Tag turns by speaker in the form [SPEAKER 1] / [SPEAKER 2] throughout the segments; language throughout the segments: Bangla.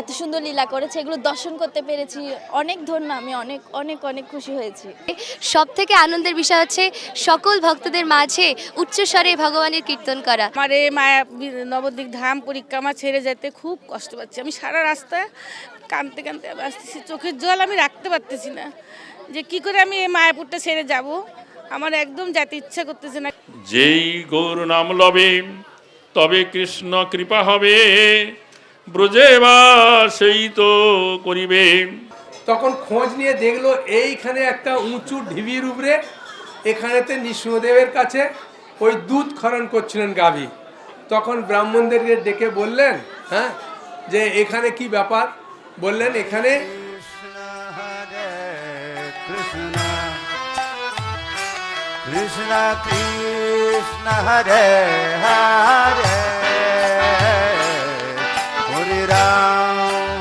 [SPEAKER 1] এত সুন্দর লীলা করেছে এগুলো দর্শন করতে পেরেছি। অনেক ধন্য আমি অনেক অনেক অনেক খুশি হয়েছি।
[SPEAKER 2] সব থেকে আনন্দের বিষয় হচ্ছে সকল ভক্তদের মাঝে উচ্চস্বরে ভগবানের কীর্তন করা।
[SPEAKER 3] আমার এই মায়া নবদ্বীপ ধাম পরিক্রমা ছেড়ে যেতে খুব কষ্ট পাচ্ছি। আমি সারা রাস্তা কাঁদতে কাঁদতে আসতেছি চোখের জল আমি রাখতে পারতেছি না। যে কি করে আমি এই মায়াপুরটা ছেড়ে যাব? আমার একদম যেতে ইচ্ছা করতেছে না।
[SPEAKER 4] যেই গৌর নাম লবে তবে কৃষ্ণ কৃপা হবে। ব্রজে বা সেই তো করিবে।
[SPEAKER 5] তখন খোঁজ নিয়ে দেখল এইখানে একটা উঁচু ঢিবির উপরে এখানেতে নৃসিংহদেবের কাছে ওই দুধ খরণ করছিলেন গাভী। তখন ব্রাহ্মণদেরকে ডেকে বললেন হ্যাঁ যে এখানে কি ব্যাপার? বললেন এখানে
[SPEAKER 6] Krishna Krishna Hare Hare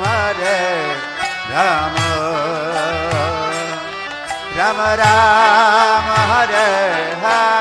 [SPEAKER 6] हरे राम। राम राम हर हर।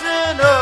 [SPEAKER 6] sinner.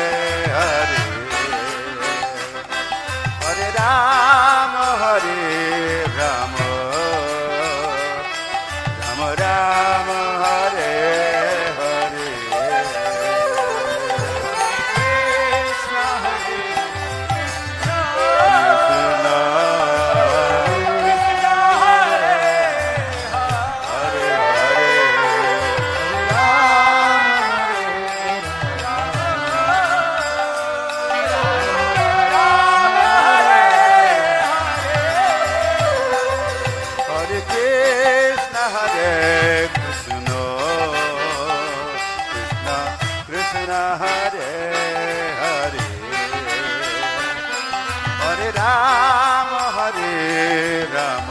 [SPEAKER 6] কৃষ্ণ Hare হরে। Hare রাম হরে রাম।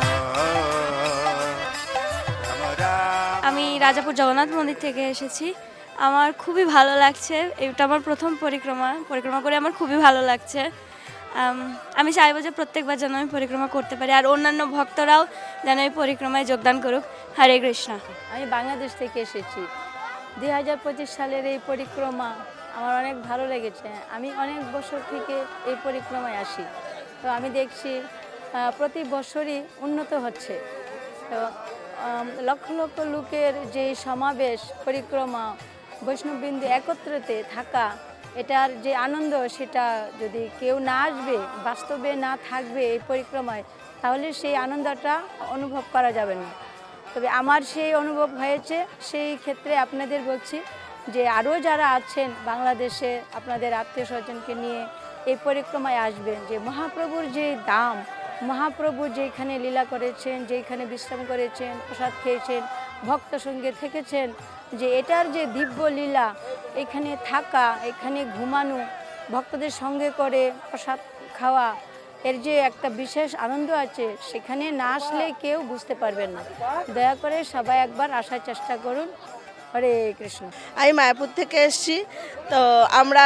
[SPEAKER 6] আমি রাজাপুর জগন্নাথ মন্দির থেকে এসেছি। আমার খুবই ভালো লাগছে। এটা আমার প্রথম পরিক্রমা। পরিক্রমা করে আমার খুবই ভালো লাগছে। আমি চাইব যে প্রত্যেকবার যেন আমি পরিক্রমা করতে পারি আর অন্যান্য ভক্তরাও যেন এই পরিক্রমায় যোগদান করুক। হরে কৃষ্ণ।
[SPEAKER 7] আমি বাংলাদেশ থেকে এসেছি। দুই হাজার পঁচিশ সালের এই পরিক্রমা আমার অনেক ভালো লেগেছে। আমি অনেক বছর থেকে এই পরিক্রমায় আসি। তো আমি দেখছি প্রতি বছরই উন্নত হচ্ছে। তো লক্ষ লক্ষ লোকের যে সমাবেশ, পরিক্রমা, বৈষ্ণববিন্দু একত্রতে থাকা, এটার যে আনন্দ, সেটা যদি কেউ না আসবে, বাস্তবে না থাকবে এই পরিক্রমায়, তাহলে সেই আনন্দটা অনুভব করা যাবে না। তবে আমার সেই অনুভব হয়েছে, সেই ক্ষেত্রে আপনাদের বলছি যে আরও যারা আছেন বাংলাদেশে আপনাদের আত্মীয় স্বজনকে নিয়ে এই পরিক্রমায় আসবেন, যে মহাপ্রভুর যে দাম, মহাপ্রভু যেখানে লীলা করেছেন, যেখানে বিশ্রাম করেছেন, প্রসাদ খেয়েছেন, ভক্ত সঙ্গে থেকেছেন, যে এটার যে দিব্য লীলা, এখানে থাকা, এখানে ঘুমানো, ভক্তদের সঙ্গে করে প্রসাদ খাওয়া এর যে একটা বিশেষ আনন্দ আছে সেখানে না আসলে কেউ বুঝতে পারবেন না। দয়া করে সবাই একবার আসার চেষ্টা করুন। হরে কৃষ্ণ।
[SPEAKER 8] আমি মায়াপুর থেকে এসেছি। তো আমরা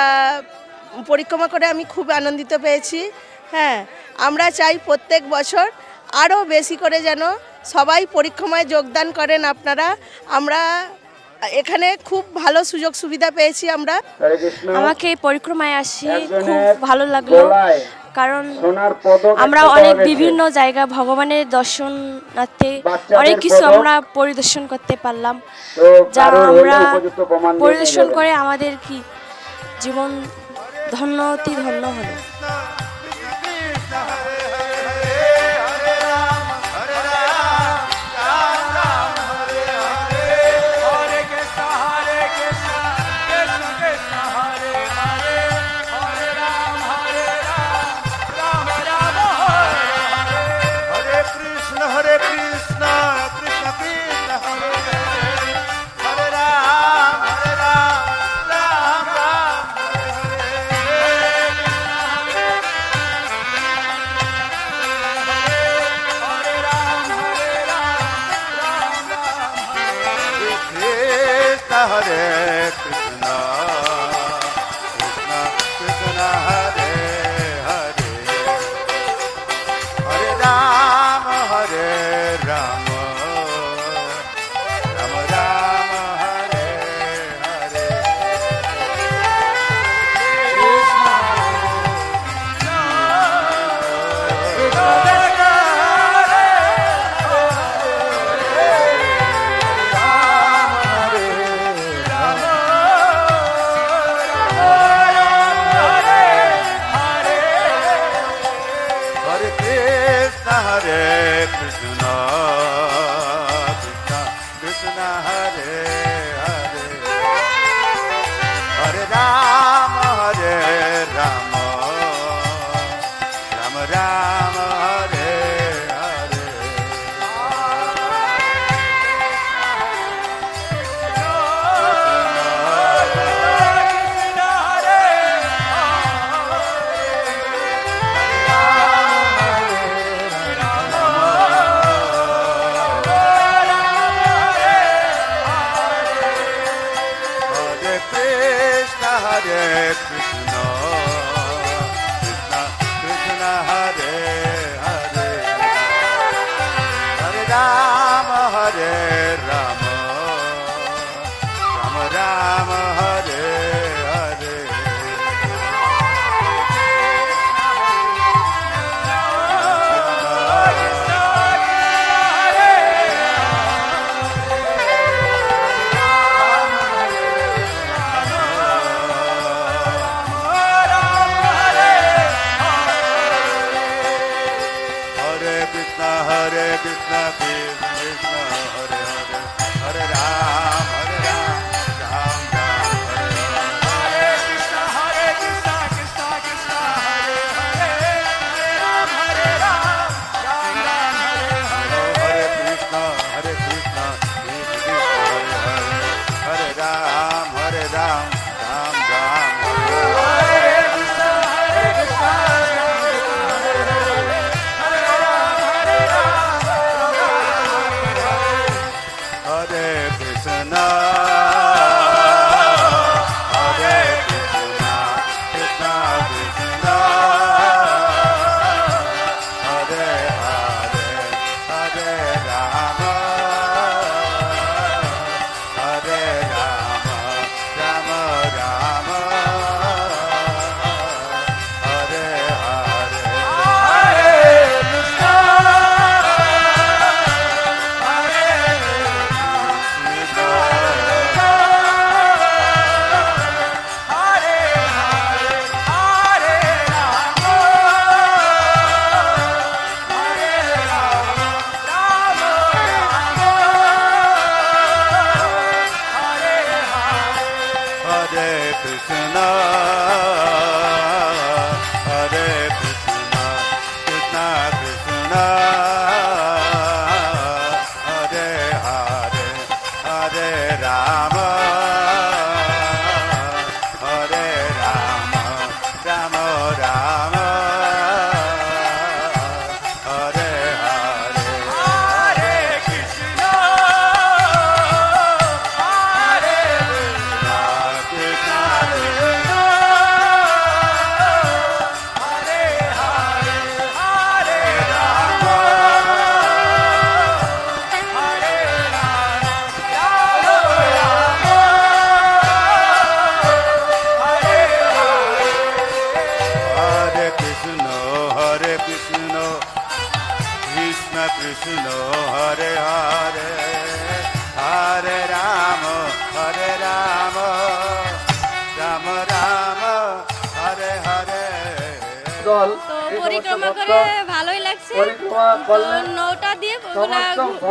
[SPEAKER 8] পরিক্রমা করে আমি খুব আনন্দিত পেয়েছি। হ্যাঁ আমরা চাই প্রত্যেক বছর আরও বেশি করে যেন সবাই পরিক্রমায় যোগদান করেন আপনারা। আমরা এখানে খুব ভালো সুযোগ সুবিধা পেয়েছি আমরা।
[SPEAKER 6] আমাকে এই পরিক্রমায় আসি খুব ভালো লাগল। কারণ আমরা অনেক বিভিন্ন জায়গা ভগবানের দর্শনার্থে অনেক কিছু আমরা পরিদর্শন করতে পারলাম। যা আমরা পরিদর্শন করে আমাদের কি? জীবন ধন্য অতি ধন্য হলো।
[SPEAKER 9] Krishna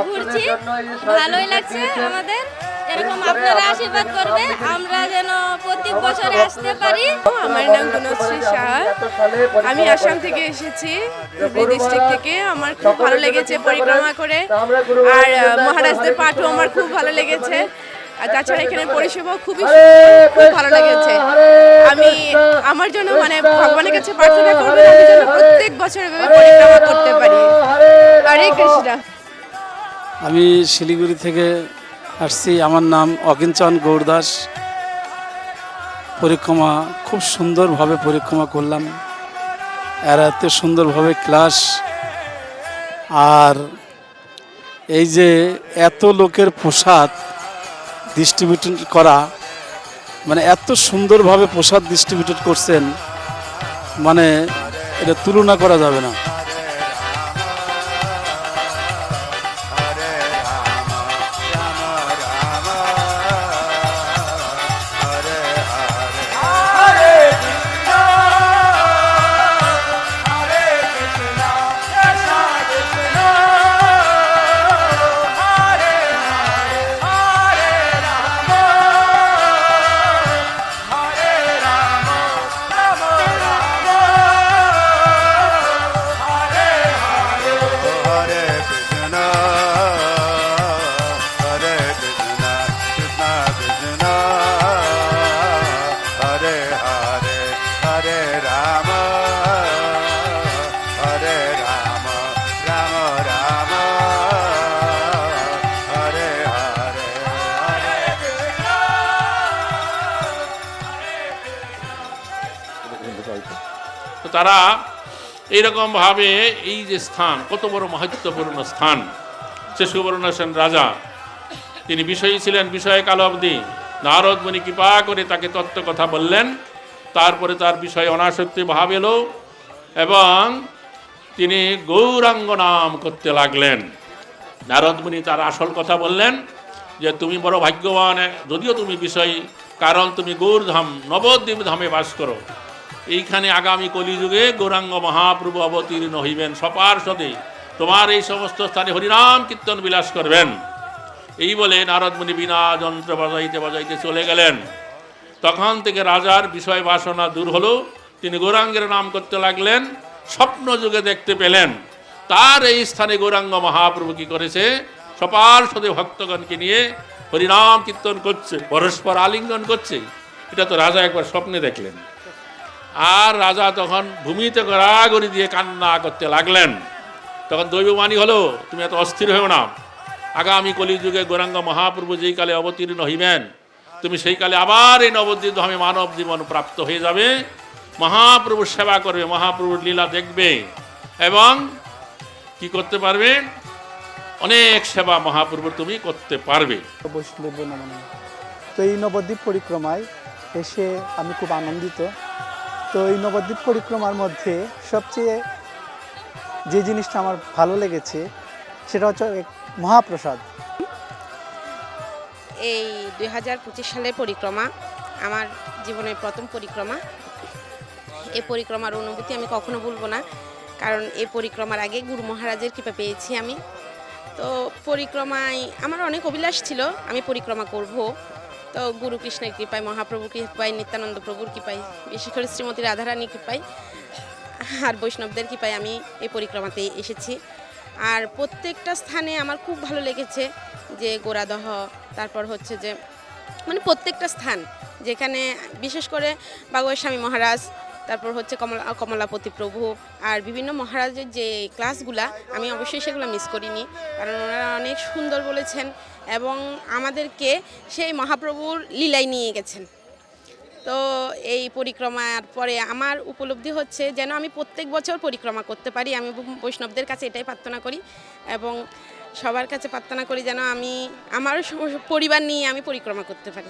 [SPEAKER 10] ঘুরছি। ভালোই লাগছে আমাদের। এরকম আপনারা আশীর্বাদ করবে। আমরা যেন প্রতি বছরে আসতে পারি।
[SPEAKER 11] আমার নাম গুণশ্রী সাহা। আমি আসাম থেকে এসেছি ডিস্ট্রিক্ট থেকে। আমার খুব ভালো লেগেছে পরিক্রমা করে। আর মহারাজদের পাঠও আমার খুব ভালো লেগেছে। আর তাছাড়া এখানে পরিষেবাও খুবই খুব ভালো লেগেছে। আমি আমার জন্য মানে ভগবানের কাছে প্রার্থনা করব আমি যেন প্রত্যেক বছর এভাবে পরিক্রমা করতে পারি। হরে কৃষ্ণ।
[SPEAKER 6] আমি শিলিগুড়ি থেকে আসছি। আমার নাম অকিঞ্চন গৌরদাস। পরিক্রমা খুব সুন্দরভাবে পরিক্রমা করলাম। এরা এত সুন্দরভাবে ক্লাস। আর এই যে এত লোকের প্রসাদ ডিস্ট্রিবিউট করা মানে এত সুন্দরভাবে প্রসাদ ডিস্ট্রিবিউট করছেন মানে এটা তুলনা করা যাবে না।
[SPEAKER 4] তারা এইরকমভাবে এই যে স্থান, কত বড় মহত্বপূর্ণ স্থান শেষবর্ণ সেন রাজা, তিনি বিষয়ী ছিলেন বিষয়ে কাল অবধি। নারদ মুনি কৃপা করে তাকে তত্ত্ব কথা বললেন, তারপরে তার বিষয়ে অনাসক্তি ভাব এলো এবং তিনি গৌরাঙ্গ নাম করতে লাগলেন। নারদ মুনি তার আসল কথা বললেন যে, তুমি বড় ভাগ্যবান, যদিও তুমি বিষয়ী, কারণ তুমি গৌরধাম নবদ্বীপ ধামে বাস করো। এইখানে আগামী কলিযুগে গৌরাঙ্গ মহাপ্রভু অবতীর্ণ হইবেন সপার্ষদে তোমার এই সমস্ত স্থানে হরিনাম কীর্তন বিলাস করবেন। এই বলে নারদ মুনি বিনা যন্ত্র বাজাইতে বাজাইতে চলে গেলেন। তখন থেকে রাজার বিষয় বাসনা দূর হলো। তিনি গৌরাঙ্গের নাম করতে লাগলেন, স্বপ্ন যুগে দেখতে পেলেন। তার এই স্থানে গৌরাঙ্গ মহাপ্রভু কি করেছে? সপার্ষদে ভক্তগণকে নিয়ে হরিনাম কীর্তন করছে, পরস্পর আলিঙ্গন করছে। এটা তো রাজা একবার স্বপ্নে দেখলেন। আর রাজা তখন ভূমিতে গড়াগড়ি দিয়ে কান্না করতে লাগলেন। তখন দৈববাণী হলো, তুমি এত অস্থির হয়েও না। আগামী কলিযুগে গৌরাঙ্গ মহাপ্রভু যেই কালে অবতীর্ণ হইবেন, তুমি সেই কালে আবার এই নবদ্বীপ ধামে মানব জীবন প্রাপ্ত হয়ে যাবে। মহাপ্রভুর সেবা করবে, মহাপ্রভুর লীলা দেখবে এবং কি করতে পারবে? অনেক সেবা মহাপ্রভু তুমি করতে পারবে।
[SPEAKER 12] তো এই নবদ্বীপ পরিক্রমায় এসে আমি খুব আনন্দিত। তো এই নবদ্বীপ পরিক্রমার মধ্যে সবচেয়ে যে জিনিসটা আমার ভালো লেগেছে, সেটা হচ্ছে মহাপ্রসাদ।
[SPEAKER 13] এই দুই হাজার পঁচিশ সালের পরিক্রমা, আমার জীবনের প্রথম পরিক্রমা। এই পরিক্রমার অনুভূতি আমি কখনো ভুলবো না, কারণ এই পরিক্রমার আগে গুরু মহারাজের কৃপা পেয়েছি আমি। তো পরিক্রমায় আমার অনেক অভিলাষ ছিল, আমি পরিক্রমা করব। তো গুরু কৃষ্ণের কৃপায়, মহাপ্রভুর কৃপায়, নিত্যানন্দ প্রভুর কৃপায়, বিশেষ করে শ্রীমতী রাধারানী কৃপায় আর বৈষ্ণবদের কৃপায় আমি এই পরিক্রমাতে এসেছি। আর প্রত্যেকটা স্থানে আমার খুব ভালো লেগেছে যে গোরাদহ, তারপর হচ্ছে যে মানে প্রত্যেকটা স্থান যেখানে বিশেষ করে বাবুয়ের স্বামী মহারাজ তারপর হচ্ছে কমলা, কমলাপতি প্রভু আর বিভিন্ন মহারাজের যে ক্লাসগুলা, আমি অবশ্যই সেগুলো মিস করিনি। কারণ ওনারা অনেক সুন্দর বলেছেন এবং আমাদেরকে সেই মহাপ্রভুর লীলায় নিয়ে গেছেন। তো এই পরিক্রমার পরে আমার উপলব্ধি হচ্ছে যেন আমি প্রত্যেক বছর পরিক্রমা করতে পারি। আমি বৈষ্ণবদের কাছে এটাই প্রার্থনা করি এবং সবার কাছে প্রার্থনা করি যেন আমি, আমার পরিবার নিয়ে আমি পরিক্রমা করতে পারি।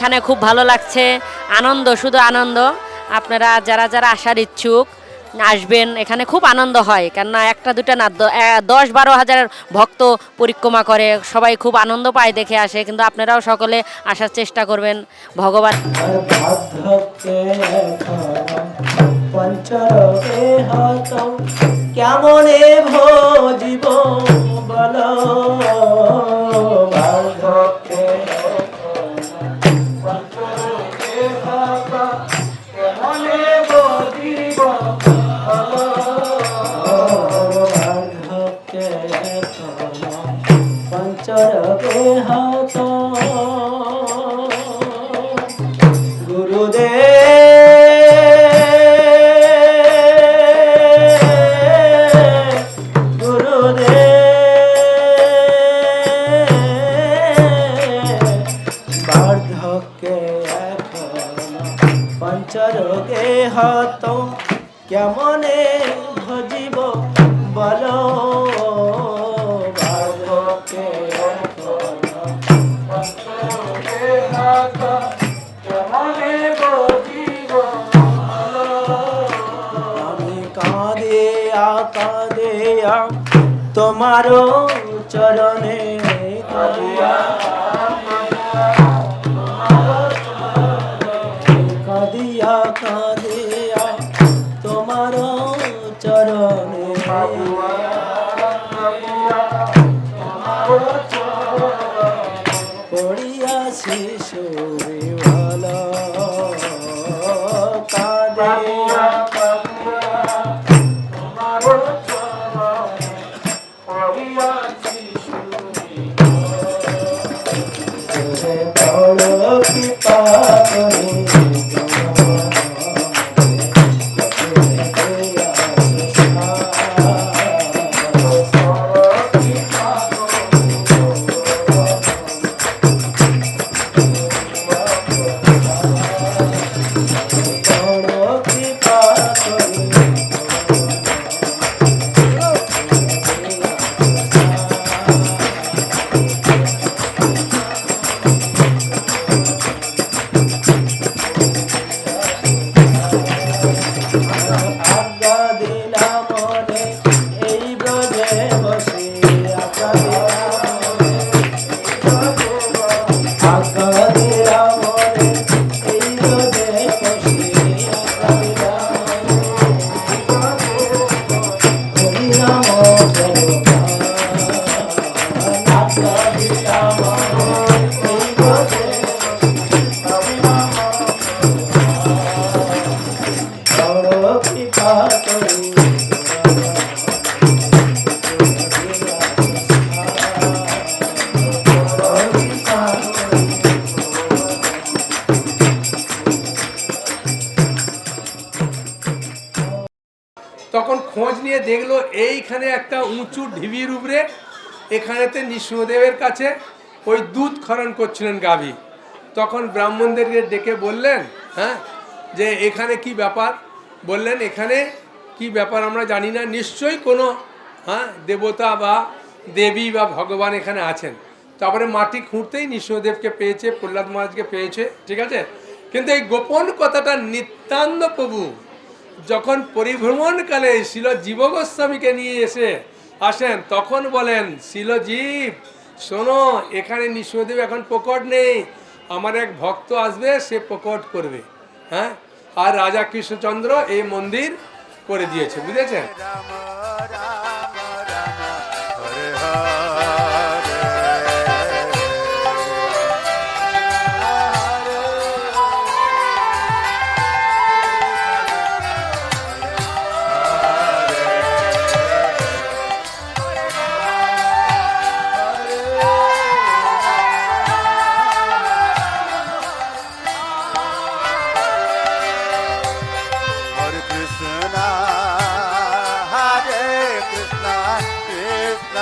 [SPEAKER 7] এখানে খুব ভালো লাগছে আনন্দ শুধু আনন্দ আপনারা যারা যারা আসার ইচ্ছুক আসবেন এখানে খুব আনন্দ হয় কেননা একটা দুটা না দশ বারো হাজার ভক্ত পরিক্রমা করে সবাই খুব আনন্দ পায় দেখে আসে কিন্তু আপনারাও সকলে আসার চেষ্টা করবেন ভগবান
[SPEAKER 14] কেমনে কাঁদিয়া তোমারও চরণে নাম
[SPEAKER 5] এখানেতে নৃসিংহদেবের কাছে ওই দুধ খরণ করছিলেন গাভী। তখন ব্রাহ্মণদেরকে ডেকে বললেন হ্যাঁ যে এখানে কি ব্যাপার? বললেন, এখানে কি ব্যাপার আমরা জানি না, নিশ্চয়ই কোনো হ্যাঁ দেবতা বা দেবী বা ভগবান এখানে আছেন। তারপরে মাটি খুঁড়তেই নৃসিংহদেবকে পেয়েছে, প্রহ্লাদ মহারাজকে পেয়েছে, ঠিক আছে? কিন্তু এই গোপন কথাটা নিত্যানন্দ প্রভু যখন পরিভ্রমণকালে শিল জীব গোস্বামীকে নিয়ে এসে আসেন, তখন বলেন শিলজীব শোনো, এখানে নিঃসদেব এখন প্রকট নেই। আমার এক ভক্ত আসবে, সে প্রকট করবে হ্যাঁ? আর রাজা কৃষ্ণচন্দ্র এই মন্দির করে দিয়েছে, বুঝেছেন?